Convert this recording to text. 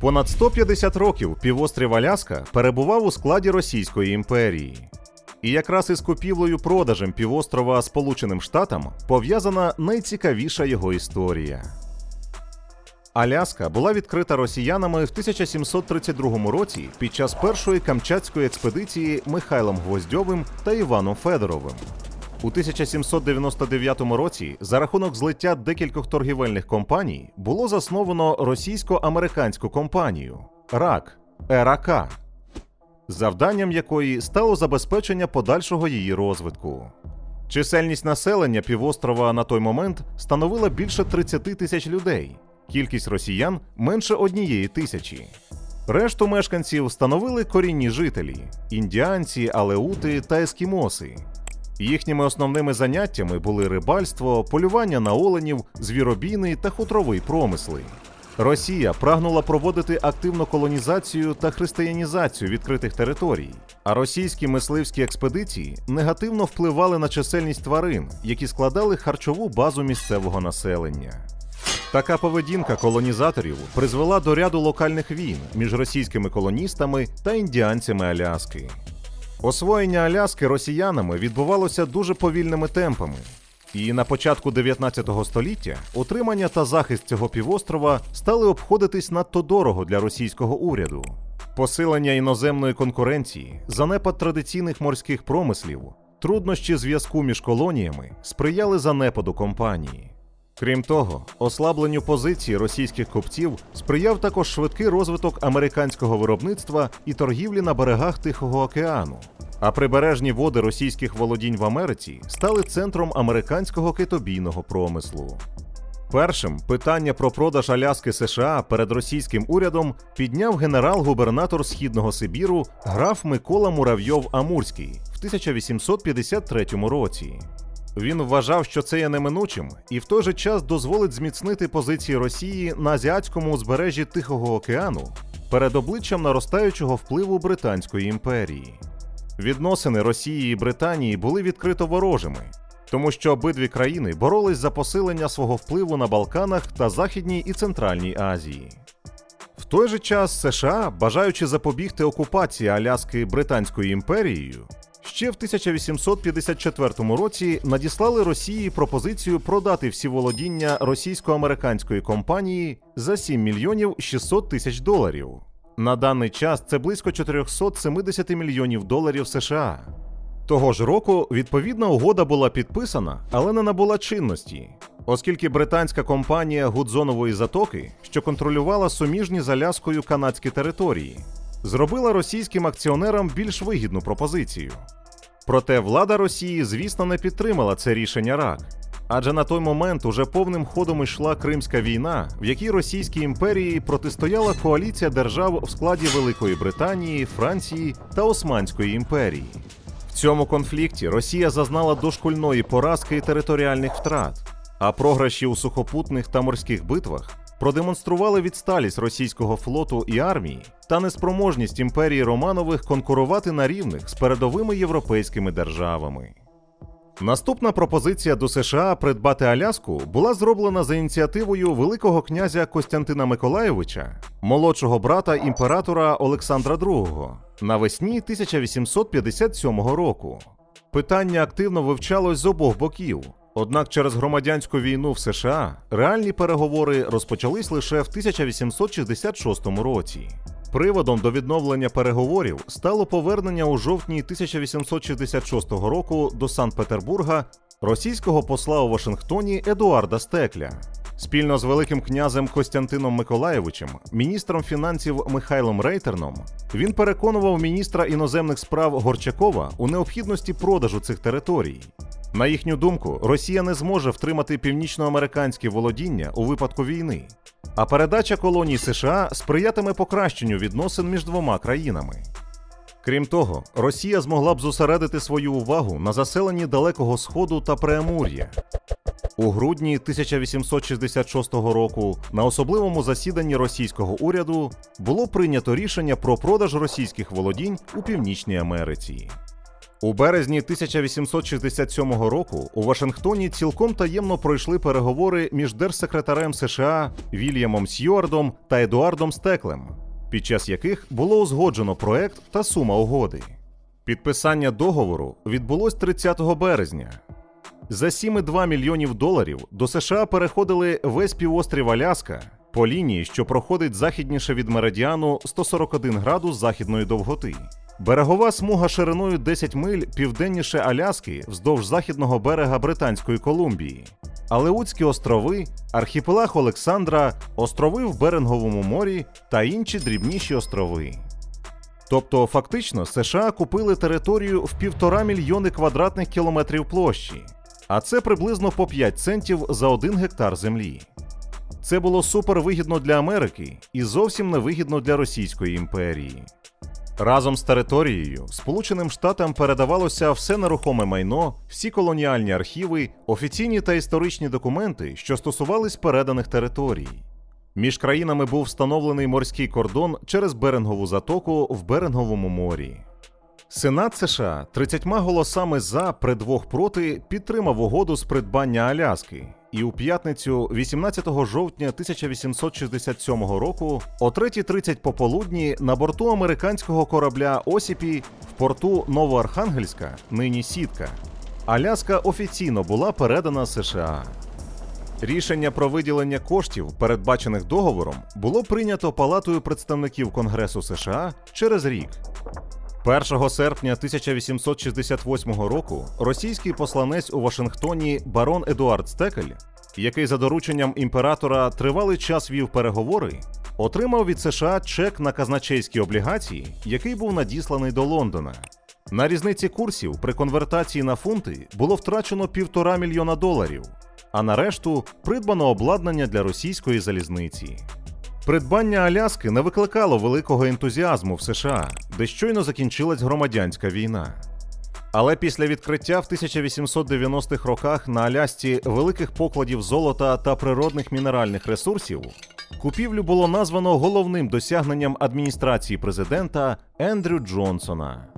Понад 150 років півострів Аляска перебував у складі Російської імперії. І якраз із купівлею продажем півострова Сполученим Штатам пов'язана найцікавіша його історія. Аляска була відкрита росіянами в 1732 році під час першої камчатської експедиції Михайлом Гвоздьовим та Іваном Федоровим. У 1799 році за рахунок злиття декількох торгівельних компаній було засновано російсько-американську компанію РАК РАК, завданням якої стало забезпечення подальшого її розвитку. Чисельність населення півострова на той момент становила більше 30 тисяч людей, кількість росіян менше однієї тисячі. Решту мешканців становили корінні жителі індіанці, алеути та ескімоси. Їхніми основними заняттями були рибальство, полювання на оленів, звіробійний та хутровий промисли. Росія прагнула проводити активну колонізацію та християнізацію відкритих територій, а російські мисливські експедиції негативно впливали на чисельність тварин, які складали харчову базу місцевого населення. Така поведінка колонізаторів призвела до ряду локальних війн між російськими колоністами та індіанцями Аляски. Освоєння Аляски росіянами відбувалося дуже повільними темпами. І на початку 19 століття утримання та захист цього півострова стали обходитись надто дорого для російського уряду. Посилення іноземної конкуренції, занепад традиційних морських промислів, труднощі зв'язку між колоніями сприяли занепаду компанії. Крім того, ослабленню позиції російських купців сприяв також швидкий розвиток американського виробництва і торгівлі на берегах Тихого океану. А прибережні води російських володінь в Америці стали центром американського китобійного промислу. Першим питання про продаж Аляски США перед російським урядом підняв генерал-губернатор Східного Сибіру граф Микола Муравйов Амурський в 1853 році. Він вважав, що це є неминучим, і в той же час дозволить зміцнити позиції Росії на азіатському узбережжі Тихого океану перед обличчям наростаючого впливу Британської імперії. Відносини Росії і Британії були відкрито ворожими, тому що обидві країни боролись за посилення свого впливу на Балканах та Західній і Центральній Азії. В той же час США, бажаючи запобігти окупації Аляски Британською імперією, ще в 1854 році надіслали Росії пропозицію продати всі володіння російсько-американської компанії за 7 мільйонів 600 тисяч доларів. На даний час це близько 470 мільйонів доларів США. Того ж року відповідна угода була підписана, але не набула чинності, оскільки британська компанія Гудзонової затоки, що контролювала суміжні з Аляскою канадські території, зробила російським акціонерам більш вигідну пропозицію. Проте влада Росії, звісно, не підтримала це рішення РАК, адже на той момент уже повним ходом йшла Кримська війна, в якій Російській імперії протистояла коаліція держав в складі Великої Британії, Франції та Османської імперії. В цьому конфлікті Росія зазнала дошкульної поразки і територіальних втрат, а програші у сухопутних та морських битвах продемонстрували відсталість російського флоту і армії та неспроможність імперії Романових конкурувати на рівних з передовими європейськими державами. Наступна пропозиція до США придбати Аляску була зроблена за ініціативою Великого князя Костянтина Миколайовича, молодшого брата імператора Олександра II, навесні 1857 року. Питання активно вивчалось з обох боків. Однак через громадянську війну в США реальні переговори розпочались лише в 1866 році. Приводом до відновлення переговорів стало повернення у жовтні 1866 року до Санкт-Петербурга російського посла у Вашингтоні Едуарда Стекля. Спільно з великим князем Костянтином Миколаєвичем, міністром фінансів Михайлом Рейтерном, він переконував міністра іноземних справ Горчакова у необхідності продажу цих територій. На їхню думку, Росія не зможе втримати північноамериканські володіння у випадку війни, а передача колоній США сприятиме покращенню відносин між двома країнами. Крім того, Росія змогла б зосередити свою увагу на заселенні Далекого Сходу та Преамур'я. У грудні 1866 року на особливому засіданні російського уряду було прийнято рішення про продаж російських володінь у Північній Америці. У березні 1867 року у Вашингтоні цілком таємно пройшли переговори між держсекретарем США Вільямом Сьюардом та Едуардом Стеклем, під час яких було узгоджено проект та сума угоди. Підписання договору відбулось 30 березня. За 7,2 мільйонів доларів до США переходили весь півострів Аляска по лінії, що проходить західніше від меридіану 141 градус західної довготи. Берегова смуга шириною 10 миль південніше Аляски вздовж західного берега Британської Колумбії. Алеутські острови, архіпелаг Олександра, острови в Беринговому морі та інші дрібніші острови. Тобто, фактично, США купили територію в півтора мільйони квадратних кілометрів площі, а це приблизно по 5 центів за один гектар землі. Це було супервигідно для Америки і зовсім невигідно для Російської імперії. Разом з територією Сполученим Штатам передавалося все нерухоме майно, всі колоніальні архіви, офіційні та історичні документи, що стосувались переданих територій. Між країнами був встановлений морський кордон через Берингову затоку в Беринговому морі. Сенат США 30 голосами за при двох проти підтримав угоду з придбання Аляски. І у п'ятницю, 18 жовтня 1867 року, о 3.30 пополудні на борту американського корабля Осіпі в порту Новоархангельська, нині Сітка, Аляска офіційно була передана США. Рішення про виділення коштів, передбачених договором, було прийнято Палатою представників Конгресу США через рік. 1 серпня 1868 року російський посланець у Вашингтоні барон Едуард Стекель, який за дорученням імператора тривалий час вів переговори, отримав від США чек на казначейські облігації, який був надісланий до Лондона. На різниці курсів при конвертації на фунти було втрачено півтора мільйона доларів, а на решту придбано обладнання для російської залізниці. Придбання Аляски не викликало великого ентузіазму в США, де щойно закінчилась громадянська війна. Але після відкриття в 1890-х роках на Алясці великих покладів золота та природних мінеральних ресурсів, купівлю було названо головним досягненням адміністрації президента Ендрю Джонсона.